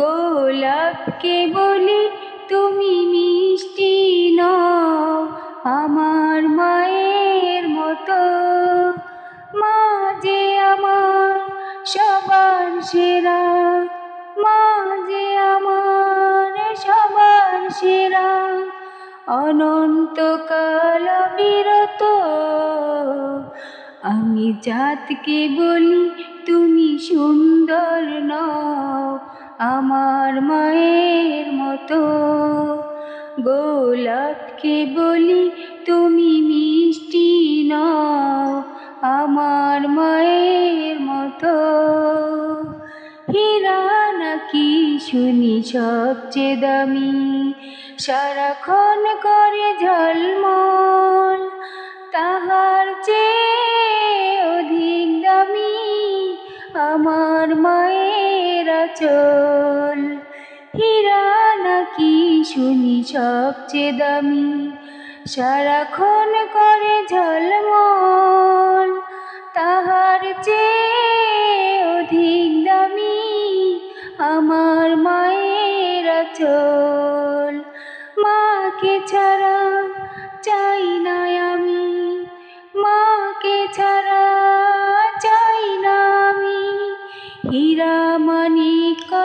গোলাপকে বলি তুমি মিষ্টি নও, আমার মায়ের মতো। মা যে আমার সবার সেরা মা যে আমার সবার সেরা। অনন্তকাল বিরত, আমি জাতকে বলি তুমি সুন্দর নও। আমার মায়ের মতো। গোলাপকে বলি তুমি মিষ্টি নও, আমার মায়ের মতো। হীরা নাকি শুনি সবচেয়ে দামি, সারাক্ষণ করে ঝলমল। তাহার চেয়ে অধিক চল হীরা নাকি শুনি সবচেয়ে দামি? সারাক্ষণ করে ঝলমল। তাহার চেয়ে অধিক দামি আমার মায়ের চল মাকে ছাড়া চাই না আমি। মাকে ছাড়া চাই না আমি। হীরা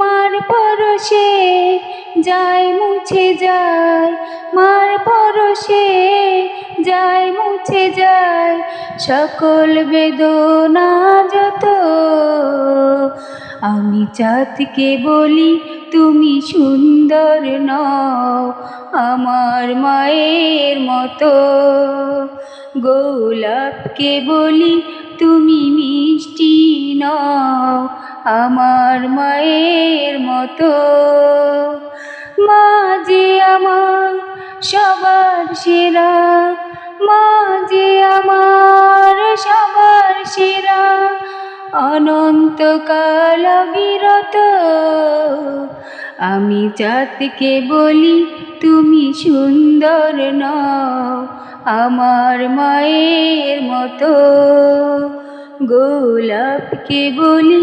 মার পরশে যায় মুছে যায়, মার পরশে যায় মুছে যায়। সকল বেদনা যত, আমি চাঁদকে বলি তুমি সুন্দর নও, আমার মায়ের মতো। গোলাপকে বলি তুমি মিষ্টি আমার মায়ের মতো। মা যে আমার সবার সেরা মা যে আমার সবার সেরা। অনন্তকাল বিরত আমি চাঁদকে বলি, তুমি সুন্দর নও আমার মায়ের মতো। গোলাপকে বলি